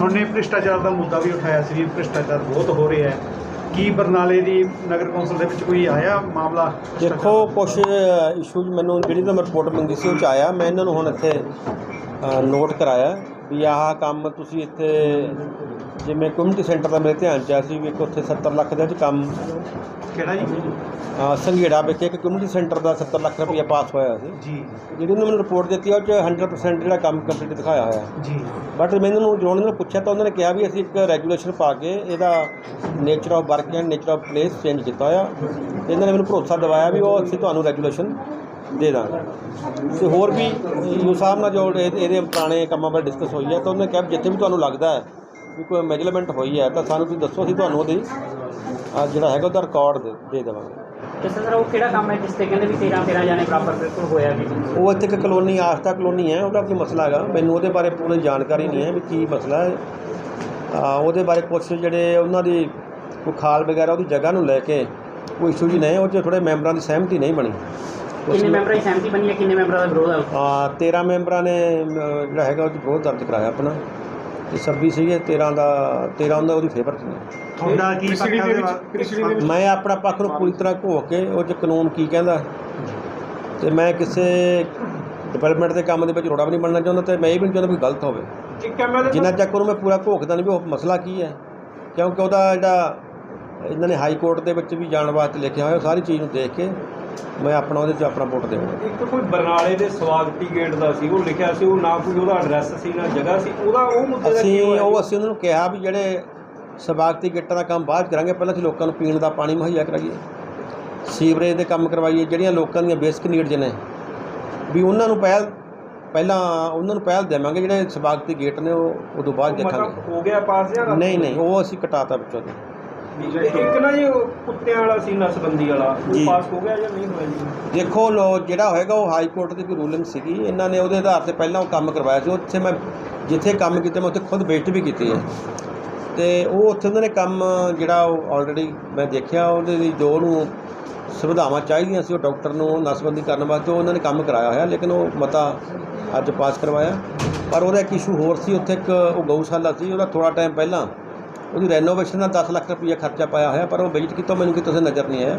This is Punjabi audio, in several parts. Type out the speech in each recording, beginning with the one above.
ਹੁਣ ਹੁਣੇ ਭ੍ਰਿਸ਼ਟਾਚਾਰ ਦਾ ਮੁੱਦਾ ਵੀ ਉਠਾਇਆ ਸੀ ਭ੍ਰਿਸ਼ਟਾਚਾਰ ਬਹੁਤ ਹੋ ਰਿਹਾ ਹੈ। ਕੀ ਬਰਨਾਲੇ ਦੀ ਨਗਰ ਕੌਂਸਲ ਦੇ ਵਿੱਚ ਕੋਈ ਆਇਆ ਮਾਮਲਾ? ਦੇਖੋ, ਕੁਛ ਇਸ਼ੂਜ਼ ਮੈਨੂੰ ਜਿਹੜੀ ਤਾਂ ਮੈਂ ਰਿਪੋਰਟ ਮੰਗੀ ਸੀ, ਉਹ ਚ ਆਇਆ। ਮੈਂ ਇਹਨਾਂ ਨੂੰ ਹੁਣ ਇੱਥੇ ਨੋਟ ਕਰਾਇਆ ਵੀ ਆਹ ਕੰਮ ਤੁਸੀਂ ਇੱਥੇ ਜਿਵੇਂ ਕਮਿਊਨਿਟੀ ਸੈਂਟਰ ਦਾ ਮੇਰੇ ਧਿਆਨ ਚ ਆਇਆ ਸੀ ਵੀ ਇੱਕ ਉੱਥੇ 70 ਲੱਖ ਦੇ ਵਿੱਚ ਕੰਮ ਕਿਹੜਾ ਜੀ? ਅ, ਸੰਘੇੜਾ ਵਿਖੇ ਇੱਕ ਕਮਿਊਨਿਟੀ ਸੈਂਟਰ ਦਾ 70 ਲੱਖ ਰੁਪਇਆ ਪਾਸ ਹੋਇਆ ਸੀ। ਜੀ। ਜਿਹੜੀ ਉਹਨਾਂ ਮੈਨੂੰ ਰਿਪੋਰਟ ਦਿੱਤੀ ਆ ਉਹ ਚ 100% ਜਿਹੜਾ ਕੰਮ ਕੰਪਲੀਟ ਦਿਖਾਇਆ ਹੋਇਆ। ਜੀ। ਬਟ ਮੈਨੂੰ ਜਦੋਂ ਉਹਨਾਂ ਨੇ ਪੁੱਛਿਆ ਤਾਂ ਉਹਨਾਂ ਨੇ ਕਿਹਾ ਵੀ ਅਸੀਂ ਇੱਕ ਰੈਗੂਲੇਸ਼ਨ ਪਾ ਕੇ ਇਹਦਾ nature of work and nature of place change ਕੀਤਾ ਹੋਇਆ। ਤੇ ਇਹਨਾਂ ਨੇ ਮੈਨੂੰ ਭਰੋਸਾ ਦਿਵਾਇਆ ਵੀ ਉਹ ਅਸੀਂ ਤੁਹਾਨੂੰ ਰੈਗੂਲੇਸ਼ਨ ਦੇ ਦਾਂਗੇ। ਤੇ ਹੋਰ ਵੀ ਯੂ ਸਾਹਿਬ ਨਾਲ ਜੋ ਇਹ- ਇਹਦੇ ਪੁਰਾਣੇ ਕੰਮਾਂ ਬਾਰੇ ਡਿਸਕਸ ਹੋਈ ਹੈ ਤਾਂ ਉਹਨੇ ਕਿਹਾ ਜਿੱਥੇ ਵੀ ਤੁਹਾਨੂੰ ਲੱਗਦਾ ਹੈ ਵੀ ਕੋਈ ਮੈਜਰਮੈਂਟ ਹੋਈ ਹੈ ਤਾਂ ਸਾਨੂੰ ਤੁਸੀਂ ਦੱਸੋ ਅਸੀਂ ਤੁਹਾਨੂੰ ਉਹਦੀ ਜਿਹੜਾ ਹੈਗਾ ਉਹਦਾ ਰਿਕਾਰਡ ਦੇ ਦੇਵਾਂਗੇ। ਤੇ ਸਰ ਉਹ ਕਿਹੜਾ ਕੰਮ ਹੈ ਜਿਸ ਤੇ ਕਹਿੰਦੇ ਵੀ 13 13 ਜਾਣੇ ਬਰਾਬਰ ਬਿਲਕੁਲ ਹੋਇਆ ਵੀ? ਉਹ ਇੱਥੇ ਇੱਕ ਕਲੋਨੀ ਆਸਤਾ ਕਲੋਨੀ ਹੈ ਉਹਦਾ ਕੀ ਮਸਲਾ ਹੈਗਾ? ਮੈਨੂੰ ਉਹਦੇ ਬਾਰੇ ਪੂਰੀ ਜਾਣਕਾਰੀ ਨਹੀਂ ਹੈ ਵੀ ਕੀ ਮਸਲਾ ਹੈ। ਆ, ਉਹਦੇ ਬਾਰੇ ਕੁਛ ਜਿਹੜੇ ਉਹਨਾਂ ਦੀ ਕੋਈ ਖਾਲ ਵਗੈਰਾ ਉਹਦੀ ਜਗ੍ਹਾ ਨੂੰ ਲੈ ਕੇ ਕੋਈ ਇਸ਼ੂ ਜੀ ਨਹੀਂ ਉਹ 'ਚ ਥੋੜੇ ਮੈਂਬਰਾਂ ਦੀ ਸਹਿਮਤੀ ਨਹੀਂ ਬਣੀ। ਕਿੰਨੇ ਮੈਂਬਰਾਂ ਦੀ ਸਹਿਮਤੀ ਬਣੀ ਹੈ? ਕਿੰਨੇ ਮੈਂਬਰਾਂ ਦਾ ਵਿਰੋਧ ਹੈ ਆ 13 ਮੈਂਬਰਾਂ ਨੇ ਅਮ, ਜਿਹੜਾ ਹੈਗਾ ਉਹ 'ਚ ਵਿਰੋਧ ਦਰਜ ਕਰਾਇਆ ਆਪਣਾ। ਤੇ 26 ਸੀਗੇ 13 ਦਾ 13 ਉਹਨਾਂ ਉਹਦੀ ਫੇਵਰ 'ਚ ਨੇ ਤੁਹਾਡਾ ਕੀ ਪੱਕਾ ਦੇ ਮੈਂ ਆਪਣਾ ਪੱਖ ਨੂੰ ਪੂਰੀ ਤਰ੍ਹਾਂ ਘੋ ਕੇ ਉਹ 'ਚ ਕਾਨੂੰਨ ਕੀ ਕਹਿੰਦਾ। ਤੇ ਮੈਂ ਕਿਸੇ ਡਿਵੈਲਪਮੈਂਟ ਦੇ ਕੰਮ ਦੇ ਵਿੱਚ ਰੋੜਾ ਵੀ ਨਹੀਂ ਬਣਨਾ ਚਾਹੁੰਦਾ ਤੇ ਮੈਂ ਇਹ ਵੀ ਨਹੀਂ ਚਾਹੁੰਦਾ ਵੀ ਗਲਤ ਹੋਵੇ। ਜਿੰਨਾ ਚੱਕ ਉਹਨੂੰ ਮੈਂ ਪੂਰਾ ਘੋਖਦਾ ਨਹੀਂ ਵੀ ਉਹ ਮਸਲਾ ਕੀ ਹੈ। ਕਿਉਂਕਿ ਉਹਦਾ ਜਿਹੜਾ ਇਹਨਾਂ ਨੇ ਹਾਈ ਕੋਰਟ ਦੇ ਵਿੱਚ ਵੀ ਜਾਣ ਵਾਸਤੇ ਲਿਖਿਆ ਹੋਇਆ ਉਹ ਸਾਰੀ ਚੀਜ਼ ਨੂੰ ਦੇਖ ਕੇ ਮੈਂ ਆਪਣਾ ਉਹਦੇ 'ਚ ਆਪਣਾ ਵੋਟ ਦੇਵਾਂਗਾ। ਇੱਕ ਕੋਈ ਬਰਨਾਲੇ ਦੇ ਸਵਾਗਤੀ ਗੇਟ ਦਾ ਸੀ ਉਹ ਲਿਖਿਆ ਸੀ ਉਹ ਨਾ ਕੋਈ ਉਹਦਾ ਐਡਰੈਸ ਸੀ ਨਾ ਜਗ੍ਹਾ ਸੀ ਉਹਦਾ ਉਹ ਮੁੱਦੇ ਦਾ ਅਸੀਂ ਹੋਇਆ? ਉਹ ਅਸੀਂ ਉਹਨਾਂ ਨੂੰ ਕਿਹਾ ਵੀ ਜਿਹੜੇ ਸਬਾਗਤੀ ਗਿੱਟਾਂ ਦਾ ਕੰਮ ਬਾਅਦ 'ਚ ਕਰਾਂਗੇ ਪਹਿਲਾਂ ਅਸੀਂ ਲੋਕਾਂ ਨੂੰ ਪੀਣ ਦਾ ਪਾਣੀ ਮੁਹੱਈਆ ਕਰਾਈਏ ਸੀਵਰੇਜ ਦੇ ਕੰਮ ਕਰਵਾਈਏ ਜਿਹੜੀਆਂ ਲੋਕਾਂ ਦੀਆਂ ਬੇਸਿਕ ਨੀਡਸ ਨੇ ਵੀ ਉਹਨਾਂ ਨੂੰ ਪਹਿਲ ਪਹਿਲਾਂ ਉਹਨਾਂ ਨੂੰ ਪਹਿਲ ਦੇਵਾਂਗੇ ਜਿਹੜੇ ਸਬਾਗਤੀ ਗੇਟ ਨੇ ਉਹ ਉਦੋਂ ਬਾਅਦ ਉਹ ਮਤਲਬ ਦੇਖਾਂਗੇ। ਹੋ ਗਿਆ ਪਾਸ ਜਾਂ ਨਹੀਂ ਨਹੀਂ ਉਹ ਅਸੀਂ ਕਟਾਤਾ ਵਿੱਚੋਂ। ਦੀ ਤੇ ਇੱਕ ਨਾ ਜੀ ਉਹ ਕੁੱਤਿਆਂ ਵਾਲਾ ਸੀ ਨਸਬੰਦੀ ਵਾਲਾ। ਜੀ। ਉਹ ਪਾਸ ਹੋ ਗਿਆ ਜਾਂ ਨਹੀਂ ਹੋਇਆ ਜੀ? ਦੇਖੋ ਲੋ ਜਿਹੜਾ ਹੋਏਗਾ ਉਹ ਹਾਈ ਕੋਰਟ ਦੀ ਕੋਈ ਰੂਲਿੰਗ ਸੀਗੀ। ਇਹਨਾਂ ਨੇ ਉਹਦੇ ਆਧਾਰ ਤੇ ਪਹਿਲਾਂ ਉਹ ਕੰਮ ਕਰਵਾਇਆ ਸੀ। ਉੱਥੇ ਮੈਂ ਜਿੱਥੇ ਕੰਮ ਕੀਤਾ ਮੈਂ ਉੱਥੇ ਖੁਦ ਵਿਜ਼ਿਟ ਵੀ ਕੀਤੀ ਹੈ। ਤੇ ਉਹ ਉੱਥੇ ਉਹਨਾਂ ਨੇ ਕੰਮ ਜਿਹੜਾ ਉਹ ਆਲਰੇਡੀ ਮੈਂ ਦੇਖਿਆ ਉਹਦੇ ਲਈ ਜੋ ਉਹਨੂੰ ਸੁਵਿਧਾਵਾਂ ਚਾਹੀਦੀਆਂ ਸੀ ਉਹ ਡਾਕਟਰ ਨੂੰ ਨਸਬੰਦੀ ਕਰਨ ਵਾਸਤੇ ਉਹ ਉਹਨਾਂ ਨੇ ਕੰਮ ਕਰਾਇਆ ਹੋਇਆ। ਲੇਕਿਨ ਉਹ ਮਤਾ ਅੱਜ ਪਾਸ ਕਰਵਾਇਆ। ਪਰ ਉਹਦਾ ਇੱਕ ਇਸ਼ੂ ਹੋਰ ਸੀ ਉੱਥੇ ਇੱਕ ਉਹ ਗਊਸ਼ਾਲਾ ਸੀ। ਉਹਦਾ ਥੋੜਾ ਟਾਈਮ ਪਹਿਲਾਂ ਉਹਦੀ ਰੈਨੋਵੇਸ਼ਨ ਦਾ 10 ਲੱਖ ਰੁਪਈਆ ਖਰਚਾ ਪਾਇਆ ਹੋਇਆ ਪਰ ਉਹ ਵਿਜ਼ਿਟ ਕੀਤਾ ਮੈਨੂੰ ਕਿਤੇ ਨਜ਼ਰ ਨਹੀਂ ਆਇਆ।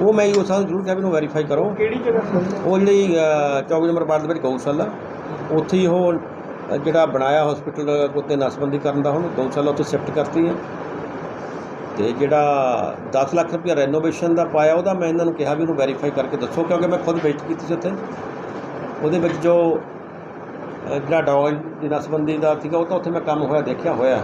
ਉਹ ਮੈਂ ਉਹ ਸਾਨੂੰ ਜ਼ਰੂਰ ਕਿਹਾ ਵੀ ਉਹਨੂੰ ਵੈਰੀਫਾਈ ਕਰੋ। ਕਿਹੜੀ ਜਗ੍ਹਾ ਉਹ? ਜਿਹੜੀ ਅ, 24 ਨੰਬਰ ਵਾਰਡ ਦੇ ਵਿੱਚ ਗਊਸ਼ਾਲਾ। ਉੱਥੇ ਹੀ ਉਹ ਜਿਹੜਾ ਬਣਾਇਆ ਹਸਪੀਟਲ ਉੱਤੇ ਨਸਬੰਦੀ ਕਰਨ ਦਾ ਹੁਣ ਗਊਸ਼ਾਲਾ ਉੱਥੇ ਸ਼ਿਫਟ ਕਰਤੀ ਹੈ। ਤੇ ਜਿਹੜਾ 10 ਲੱਖ ਰੁਪਇਆ ਰੈਨੋਵੇਸ਼ਨ ਦਾ ਪਾਇਆ ਉਹਦਾ ਮੈਂ ਇਹਨਾਂ ਨੂੰ ਕਿਹਾ ਵੀ ਉਹਨੂੰ ਵੈਰੀਫਾਈ ਕਰਕੇ ਦੱਸੋ ਕਿਉਂਕਿ ਮੈਂ ਖੁਦ ਵਿਜ਼ਿਟ ਕੀਤੀ ਸੀ ਉੱਥੇ। ਉਹਦੇ ਵਿੱਚ ਜੋ ਜਿਹੜਾ ਡੌਗ ਦੀ ਨਸਬੰਦੀ ਦਾ ਸੀਗਾ ਉਹ ਤਾਂ ਉੱਥੇ ਮੈਂ ਕੰਮ ਹੋਇਆ ਦੇਖਿਆ ਹੋਇਆ।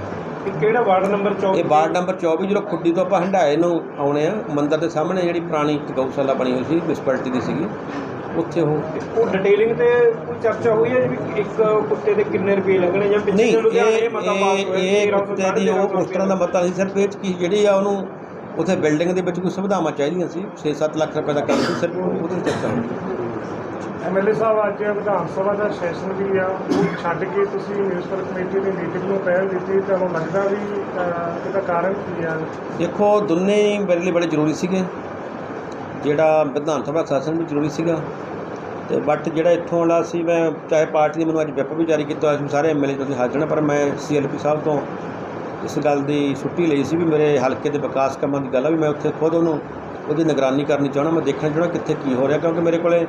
ਇਹ ਕਿਹੜਾ ਵਾਰਡ ਨੰਬਰ 24 ਇਹ ਵਾਰਡ ਨੰਬਰ 24 ਜਦੋਂ ਖੁੱਡੀ ਤੋਂ ਆਪਾਂ ਹੰਡਾਏ ਨੂੰ ਆਉਣੇ ਆ ਮੰਦਿਰ ਦੇ ਸਾਹਮਣੇ ਜਿਹੜੀ ਪੁਰਾਣੀ ਗਊਸ਼ਾਲਾ ਬਣੀ ਹੋਈ ਸੀ ਮਿਊਨਿਸਪੈਲਿਟੀ ਦੀ ਸੀਗੀ। ਉੱਥੇ ਉਹ ਉਹ ਡਿਟੇਲਿੰਗ ਤੇ ਕੋਈ ਚਰਚਾ ਹੋਈ ਹੈ ਵੀ ਇੱਕ ਕੁੱਤੇ ਦੇ ਕਿੰਨੇ ਰੁਪਏ ਲੱਗਣੇ ਜਾਂ ਪਿੱਛੇ ਨਹੀਂ ਇਹ ਮਤਾ ਪਾਸ ਹੋਇਆ ਇਹ 1300 ਕੁੱਤੇ ਦੀ ਉਹ ਉਸ ਤਰ੍ਹਾਂ ਦਾ ਮਤਾ ਨਹੀਂ ਸਿਰਫ ਇਹ ਕੀ ਜਿਹੜੀ ਆ ਉਹਨੂੰ ਉੱਥੇ ਬਿਲਡਿੰਗ ਦੇ ਵਿੱਚ ਕੋਈ ਸੁਵਿਧਾਵਾਂ ਚਾਹੀਦੀਆਂ ਸੀ। 6-7 ਲੱਖ ਰੁਪਏ ਦਾ ਕੰਮ ਸੀ ਸਿਰਫ ਉਹਦੇ ਚਰਚਾ ਹੋਈ। ਐਮਐਲਏ ਸਾਹਿਬ, ਅੱਜ ਵਿਧਾਨ ਸਭਾ ਦਾ ਸੈਸ਼ਨ ਵੀ ਆ। ਉਹ ਛੱਡ ਕੇ ਤੁਸੀਂ ਮਿਊਨਿਸਪਲ ਕਮੇਟੀ ਦੀ ਮੀਟਿੰਗ ਨੂੰ ਪਹਿਲ ਦਿੱਤੀ, ਤੁਹਾਨੂੰ ਲੱਗਦਾ ਵੀ ਇਹਦਾ ਕਾਰਨ ਕੀ ਆ? ਦੇਖੋ, ਦੋਨੇ ਹੀ ਮੇਰੇ ਲਈ ਬੜੇ ਜ਼ਰੂਰੀ ਸੀਗੇ। ਜਿਹੜਾ ਵਿਧਾਨ ਸਭਾ ਸੈਸ਼ਨ ਵੀ ਜ਼ਰੂਰੀ ਸੀਗਾ। ਤੇ ਬਟ ਜਿਹੜਾ ਇੱਥੋਂ ਵਾਲਾ ਸੀ, ਮੈਂ ਚਾਹੇ ਪਾਰਟੀ ਨੇ ਮੈਨੂੰ ਅੱਜ ਵਿਪ ਵੀ ਜਾਰੀ ਕੀਤਾ ਹੋਇਆ ਸੀ ਵੀ ਸਾਰੇ ਐਮਐਲਏ ਤੁਸੀਂ ਹਾਜ਼ਰ ਨੇ, ਪਰ ਮੈਂ ਸੀਐਲਪੀ ਸਾਹਿਬ ਤੋਂ ਇਸ ਗੱਲ ਦੀ ਛੁੱਟੀ ਲਈ ਸੀ ਵੀ ਮੇਰੇ ਹਲਕੇ ਦੇ ਵਿਕਾਸ ਕੰਮਾਂ ਦੀ ਗੱਲ ਆ ਵੀ ਮੈਂ ਉੱਥੇ ਖੁਦ ਉਹਨੂੰ ਉਹਦੀ ਨਿਗਰਾਨੀ ਕਰਨੀ ਚਾਹਣਾ ਮੈਂ ਦੇਖਣਾ ਚਾਹਣਾ ਕਿੱਥੇ ਕੀ ਹੋ ਰਿਹਾ, ਕਿਉਂਕਿ ਮੇਰੇ ਕੋਲੇ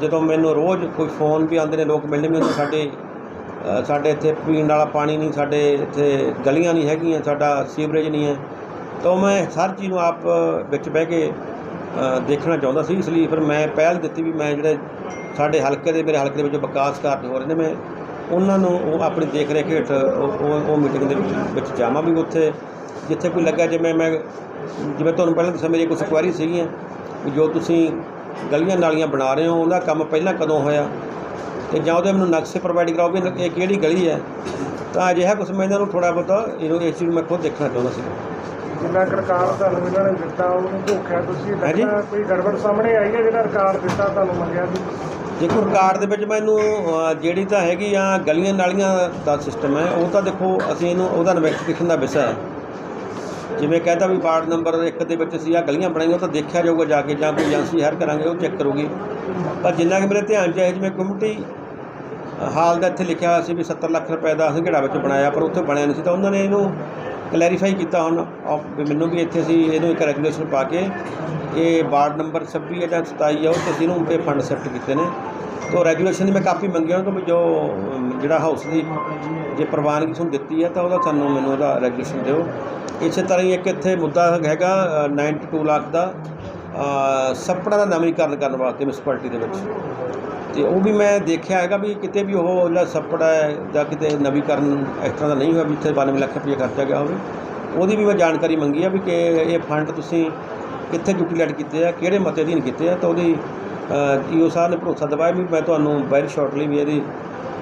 ਜਦੋਂ ਮੈਨੂੰ ਰੋਜ਼ ਕੋਈ ਫੋਨ ਵੀ ਆਉਂਦੇ ਨੇ, ਲੋਕ ਮਿਲਣ ਵੀ ਹੁੰਦੇ ਸਾਡੇ ਸਾਡੇ ਇੱਥੇ ਪੀਣ ਵਾਲਾ ਪਾਣੀ ਨਹੀਂ, ਸਾਡੇ ਇੱਥੇ ਗਲੀਆਂ ਨਹੀਂ ਹੈਗੀਆਂ, ਸਾਡਾ ਸੀਵਰੇਜ ਨਹੀਂ ਹੈ। ਤਾਂ ਮੈਂ ਹਰ ਚੀਜ਼ ਨੂੰ ਆਪ ਵਿੱਚ ਬਹਿ ਕੇ ਦੇਖਣਾ ਚਾਹੁੰਦਾ ਸੀ, ਇਸ ਲਈ ਫਿਰ ਮੈਂ ਪਹਿਲ ਦਿੱਤੀ ਵੀ ਮੈਂ ਜਿਹੜੇ ਸਾਡੇ ਹਲਕੇ ਦੇ, ਮੇਰੇ ਹਲਕੇ ਦੇ ਵਿੱਚ ਵਿਕਾਸ ਕਾਰਜ ਹੋ ਰਹੇ ਨੇ, ਮੈਂ ਉਹਨਾਂ ਨੂੰ ਉਹ ਆਪਣੀ ਦੇਖ ਰੇਖ ਹੇਠ ਉਹ, ਉਹ- ਉਹ ਮੀਟਿੰਗ ਦੇ ਵਿੱਚ ਵਿੱਚ ਜਾਵਾਂ ਵੀ ਉੱਥੇ। ਜਿੱਥੇ ਕੋਈ ਲੱਗਾ, ਜਿਵੇਂ ਮੈਂ, ਜਿਵੇਂ ਤੁਹਾਨੂੰ ਪਹਿਲਾਂ ਦੱਸਿਆ, ਮੇਰੀ ਕੁਝ ਕੁਐਰੀ ਸੀਗੀਆਂ, ਵੀ ਜੋ ਤੁਸੀਂ ਗਲੀਆਂ ਨਾਲੀਆਂ ਬਣਾ ਰਹੇ ਹੋ ਉਹਦਾ ਕੰਮ ਪਹਿਲਾਂ ਕਦੋਂ ਹੋਇਆ? ਤੇ ਜਾਂ ਉਹਦੇ ਮੈਨੂੰ ਨਕਸ਼ੇ ਪ੍ਰੋਵਾਈਡ ਕਰਾਓ ਵੀ ਇਹ ਕਿਹੜੀ ਗਲੀ ਹੈ? ਤਾਂ ਅਜਿਹਾ ਕੁਝ ਮੈਂ ਇਹਨਾਂ ਨੂੰ ਥੋੜਾ ਬਹੁਤਾ ਇਹਨੂੰ ਇਸ ਚੀਜ਼ ਨੂੰ ਮੈਂ ਖੁਦ ਦੇਖਣਾ ਚਾਹੁੰਦਾ ਸੀ। ਜਿੰਨਾ ਕੁ ਰਿਕਾਰਡ ਤੁਹਾਨੂੰ ਇਹਨਾਂ ਨੇ ਦਿੱਤਾ ਉਹਨੂੰ ਧੋਖਿਆ ਤੁਸੀਂ। ਲੱਗਦਾ ਕੋਈ ਗੜਬੜ ਸਾਹਮਣੇ ਆਈ ਹੈ ਜਿਹੜਾ ਰਿਕਾਰਡ ਦਿੱਤਾ ਤੁਹਾਨੂੰ ਮੰਗਿਆ ਸੀ? ਦੇਖੋ ਰਿਕਾਰਡ ਦੇ ਵਿੱਚ ਮੈਨੂੰ ਜਿਹੜੀ ਤਾਂ ਹੈਗੀ ਆ ਗਲੀਆਂ ਨਾਲੀਆਂ ਦਾ ਸਿਸਟਮ ਹੈ ਉਹ ਤਾਂ ਦੇਖੋ ਅਸੀਂ ਇਹਨੂੰ ਉਹਦਾ ਇਨਵੈਸਟੀਗੇਸ਼ਨ ਦਾ ਵਿਸ਼ਾ ਹੈ। ਜਿਵੇਂ ਕਹਿੰਦਾ ਵੀ ਵਾਰਡ ਨੰਬਰ 1 ਦੇ ਵਿੱਚ ਅਸੀਂ ਆ ਗਲੀਆਂ ਬਣਾਈਆਂ, ਉਹ ਤਾਂ ਦੇਖਿਆ ਜਾਊਗਾ ਜਾ ਕੇ, ਜਾਂ ਕੋਈ ਏਜੰਸੀ ਹਾਇਰ ਕਰਾਂਗੇ, ਉਹ ਚੈੱਕ ਕਰੂਗੀ। ਪਰ ਜਿੰਨਾ ਕਿ ਮੇਰੇ ਧਿਆਨ ਚ ਹੈ ਜਿਵੇਂ ਕਮਿਊਨਿਟੀ ਹਾਲ ਦਾ ਇੱਥੇ ਲਿਖਿਆ ਹੋਇਆ ਸੀ ਵੀ 70 ਲੱਖ ਰੁਪਏ ਦਾ ਅਸੀਂ ਹੰਗੜਾ ਵਿੱਚ ਬਣਾਇਆ, ਪਰ ਉੱਥੇ ਬਣਿਆ ਨਹੀਂ ਸੀ, ਤਾਂ ਉਹਨਾਂ ਨੇ ਇਹਨੂੰ ਕਲੈਰੀਫਾਈ ਕੀਤਾ ਹੁਣ ਆਪ- ਵੀ ਮੈਨੂੰ ਵੀ ਇੱਥੇ ਅਸੀਂ ਇਹਨੂੰ ਇੱਕ ਰੈਗੂਲੇਸ਼ਨ ਪਾ ਕੇ ਇਹ ਵਾਰਡ ਨੰਬਰ 26 ਹੈ ਜਾਂ 27 ਹੈ ਉਹ ਤੇ ਅਸੀਂ ਇਹਨੂੰ ਤੇ ਫੰਡ ਸ਼ਿਫਟ ਕੀਤੇ ਨੇ। ਤੋ ਰੈਗੂਲੇਸ਼ਨ ਦੀ ਮੈਂ ਕਾਪੀ ਮੰਗਿਆ ਉਹਨਾਂ ਤੋਂ ਵੀ ਜੋ ਜਿਹੜਾ ਹਾਊਸ ਦੀ ਜੇ ਪ੍ਰਵਾਨਗੀ ਤੁਹਾਨੂੰ ਦਿੱਤੀ ਹੈ ਤਾਂ ਉਹਦਾ ਸਾਨੂੰ ਮੈਨੂੰ ਉਹਦਾ ਰੈਜੂਲੇਸ਼ਨ ਦਿਓ। ਇਸੇ ਤਰ੍ਹਾਂ ਹੀ ਇੱਕ ਇੱਥੇ ਮੁੱਦਾ ਹੈਗਾ ਅ, 92 ਲੱਖ ਦਾ ਸੱਪੜਾ ਦਾ ਨਵੀਨੀਕਰਨ ਕਰਨ ਵਾਸਤੇ ਮਿਊਨਿਸਪੈਲਿਟੀ ਦੇ ਵਿੱਚ। ਤੇ ਉਹ ਵੀ ਮੈਂ ਦੇਖਿਆ ਹੈਗਾ ਵੀ ਕਿਤੇ ਵੀ ਉਹ ਜਿਹੜਾ ਸੱਪੜਾ ਹੈ ਜਾਂ ਕਿਤੇ ਨਵੀਕਰਨ ਇਸ ਤਰ੍ਹਾਂ ਦਾ ਨਹੀਂ ਹੋਇਆ ਵੀ ਇੱਥੇ 92 ਲੱਖ ਰੁਪਏ ਖਰਚਿਆ ਗਿਆ ਹੋਵੇ। ਉਹਦੀ ਵੀ ਮੈਂ ਜਾਣਕਾਰੀ ਮੰਗੀ ਆ ਵੀ ਕਿ ਇਹ ਫੰਡ ਤੁਸੀਂ ਕਿੱਥੇ ਯੂਟੀਲਾਈਜ਼ ਕੀਤੇ ਆ ਕਿਹੜੇ ਮਤੇ ਅਧੀਨ ਕੀਤੇ ਆ ਤਾਂ ਉਹਦੀ ਈਓ ਸਾਹਿਬ ਨੇ ਭਰੋਸਾ ਦਿਵਾਇਆ ਵੀ ਮੈਂ ਤੁਹਾਨੂੰ ਵੈਰੀ ਸ਼ਾਰਟਲੀ ਵੀ ਇਹਦੀ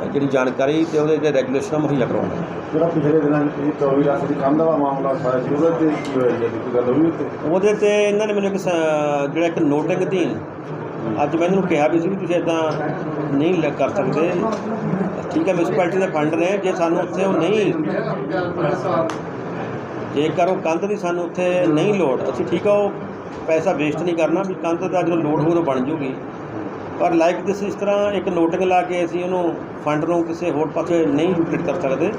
ਜਿਹੜੀ ਜਾਣਕਾਰੀ ਤੇ ਉਹਦੇ ਜਿਹੜੇ ਰੈਗੂਲੇਸ਼ਨ ਮੁਹੱਈਆ ਕਰਾਉਂਗਾ ਜਿਹੜਾ ਪਿਛਲੇ ਦਿਨਾਂ ਵਿੱਚ ਇਹ 24 ਲੱਖ ਦੀ ਕੰਧ ਦਾ ਮਾਮਲਾ ਸਾਇਆ ਸੀ ਉਹਦੇ ਤੇ ਕੀ ਹੋਇਆ ਜੀ? ਕੋਈ ਗੱਲ ਹੋਈ ਉੱਤੇ ਉਹਦੇ ਤੇ ਇਹਨਾਂ ਨੇ ਮੈਨੂੰ ਇੱਕ ਜਿਹੜਾ ਇੱਕ ਨੋਟਿੰਗ ਅਧੀਨ ਅੱਜ ਮੈਂ ਇਹਨਾਂ ਕਿਹਾ ਵੀ ਸੀ ਵੀ ਤੁਸੀਂ ਇਦਾਂ ਨਹੀਂ ਲ- ਕਰ ਸਕਦੇ। ਠੀਕ ਹੈ ਮਿਊਨਿਸਪੈਲਿਟੀ ਦੇ ਫੰਡ ਨੇ ਜੇ ਸਾਨੂੰ ਉੱਥੇ ਉਹ ਨਹੀਂ ਜੇਕਰ ਉਹ ਕੰਧ ਦੀ ਸਾਨੂੰ ਉੱਥੇ ਨਹੀਂ ਲੋੜ ਅਸੀਂ ਠੀਕ ਆ ਉਹ ਪੈਸਾ ਵੇਸਟ ਨਹੀਂ ਕਰਨਾ, ਵੀ ਕੰਧ ਦਾ ਜਦੋਂ ਲੋੜ ਹੋਊ ਉਦੋਂ ਬਣ ਜੂਗੀ। ਪਰ ਲਾਈਕ ਦਿਸ ਇਸ ਤਰ੍ਹਾਂ ਇੱਕ ਨੋਟਿੰਗ ਲਾ ਕੇ ਅਸੀਂ ਉਹਨੂੰ ਫੰਡ ਨੂੰ ਕਿਸੇ ਹੋਰ ਪਾਸੇ ਨਹੀਂ ਯੂਟਿਲਾਈਜ਼ ਕਰ ਸਕਦੇ।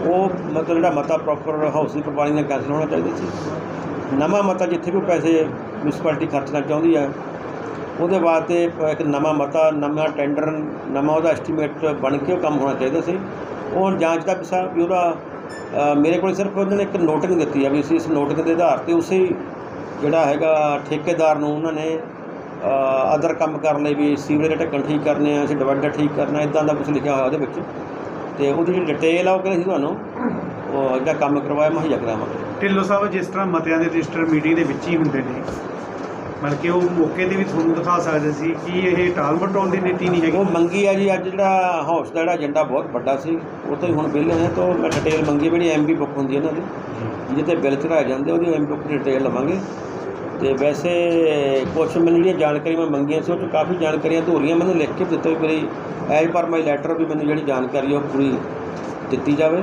ਉਹ ਮਤਲਬ ਜਿਹੜਾ ਮਤਾ ਪ੍ਰੋਪਰ ਹਾਊਸਿੰਗ ਦੀ ਨਾਲ ਕੈਂਸਲ ਹੋਣਾ ਚਾਹੀਦਾ ਸੀ। ਨਵਾਂ ਮਤਾ ਜਿੱਥੇ ਵੀ ਪੈਸੇ ਮਿਊਨਿਸਪੈਲਿਟੀ ਖਰਚਣਾ ਚਾਹੁੰਦੀ ਹੈ ਉਹਦੇ ਵਾਸਤੇ ਇੱਕ ਨਵਾਂ ਮਤਾ, ਨਵਾਂ ਟੈਂਡਰ ਨਵਾਂ ਉਹਦਾ ਐਸਟੀਮੇਟ ਬਣ ਕੇ ਉਹ ਕੰਮ ਹੋਣਾ ਚਾਹੀਦਾ ਸੀ। ਉਹ ਹੁਣ ਜਾਂਚ ਦਾ ਵਿਸ਼ਾ ਵੀ ਉਹਦਾ ਮੇਰੇ ਕੋਲ ਸਿਰਫ ਉਹਨਾਂ ਨੇ ਇੱਕ ਨੋਟਿੰਗ ਦਿੱਤੀ ਆ ਵੀ ਅਸੀਂ ਇਸ ਨੋਟਿੰਗ ਦੇ ਆਧਾਰ ਤੇ ਉਸੇ ਜਿਹੜਾ ਹੈਗਾ ਠੇਕੇਦਾਰ ਨੂੰ ਉਹਨਾਂ ਨੇ ਅਦਰ ਕੰਮ ਕਰਨ ਲਈ ਵੀ ਸੀਵਰੇਜ ਦੇ ਢੱਕਣ ਠੀਕ ਕਰਨੇ ਆ ਅਸੀਂ ਡਿਵਾਈਡਰ ਠੀਕ ਕਰਨਾ ਇਦਾਂ ਦਾ ਕੁਝ ਲਿਖਿਆ ਹੋਇਆ ਉਹਦੇ ਵਿੱਚ। ਤੇ ਉਹਦੀ ਜਿਹੜੀ ਡਿਟੇਲ ਆ ਉਹ ਕਹਿੰਦੇ ਸੀ ਤੁਹਾਨੂੰ ਉਹ ਜਿਹੜਾ ਕੰਮ ਕਰਵਾਇਆ ਮੁਹੱਈਆ ਕਰਾਵਾਂਗੇ। ਢਿੱਲੋਂ ਸਾਹਿਬ ਜਿਸ ਤਰ੍ਹਾਂ ਮਤਿਆਂ ਦੇ ਰਜਿਸਟਰ ਮੀਟਿੰਗ ਦੇ ਵਿੱਚ ਹੀ ਹੁੰਦੇ ਨੇ ਬਲਕਿ ਉਹ ਮੌਕੇ ਤੇ ਵੀ ਤੁਹਾਨੂੰ ਦਿਖਾ ਸਕਦੇ ਸੀ ਕਿ ਇਹ ਟਾਲ ਮਟੋਲ ਦੀ ਨੀਤੀ ਨਹੀਂ ਹੈਗੀ। ਉਹ ਮੰਗੀ ਆ ਜੀ ਅੱਜ ਜਿਹੜਾ ਹਾਊਸ ਦਾ ਜਿਹੜਾ ਏਜੰਡਾ ਬਹੁਤ ਵੱਡਾ ਸੀ ਉਹ ਤੋਂ ਹੀ ਹੁਣ ਬਿੱਲ ਹੈ ਤਾਂ ਮੈਂ ਡਿਟੇਲ ਮੰਗੀ ਜਿਹੜੀ ਐਮਬੀ ਬੁੱਕ ਹੁੰਦੀ ਹੈ ਇਹਨਾਂ ਦੀ ਜਿਹਦੇ ਤੇ ਬਿੱਲ ਚੜਾਏ ਜਾਂਦੇ ਉਹਦੀ ਐਮਬੀ ਬੁੱਕ ਦੀ ਡਿਟੇਲ ਲਵਾਂਗੇ। ਤੇ ਵੈਸੇ ਕੁਛ ਮੈਨੂੰ ਜਿਹੜੀਆਂ ਜਾਣਕਾਰੀ ਮੈਂ ਮੰਗੀਆਂ ਸੀ, ਉਹ 'ਚੋਂ ਕਾਫੀ ਜਾਣਕਾਰੀਆਂ ਧੂਰੀਆਂ ਮੈਨੂੰ ਲਿਖ ਕੇ ਦਿੱਤੋ ਵੀ ਮੇਰੀ, ਐਜ਼ ਪਰ ਮਾਈ ਲੈਟਰ ਵੀ ਮੈਨੂੰ ਜਿਹੜੀ ਜਾਣਕਾਰੀ ਉਹ ਪੂਰੀ ਦਿੱਤੀ ਜਾਵੇ।